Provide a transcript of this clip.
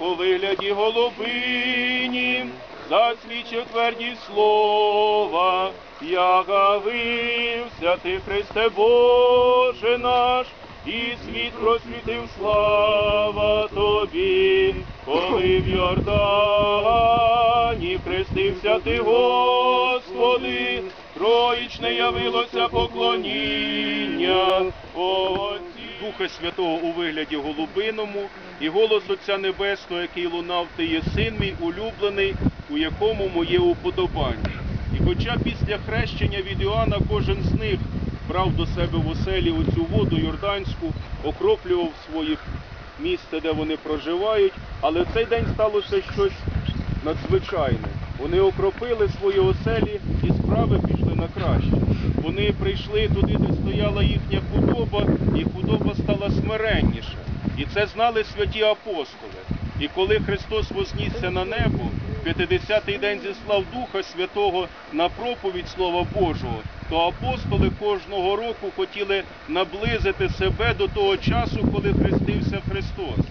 у вигляді голубині, засвідчив твердість слова, явився ти, Христе Боже наш, і світ просвітив слава тобі, коли в Йордані хрестився ти, Господи, троїчне явилося поклоніння Отці. Духа Святого у вигляді голубиному, і голос Отця Небесного, який лунав, ти є син мій улюблений, у якому моє уподобання. І хоча після хрещення від Іоанна кожен з них брав до себе в оселі оцю воду Йорданську, окроплював своїх місце, де вони проживають, але в цей день сталося щось надзвичайне. Вони окропили свої оселі і справи пішли на краще. Вони прийшли туди, де стояла їхня худоба, і стала. І це знали святі апостоли. І коли Христос вознісся на небо, в 50-й день зіслав Духа Святого на проповідь Слова Божого, то апостоли кожного року хотіли наблизити себе до того часу, коли хрестився Христос.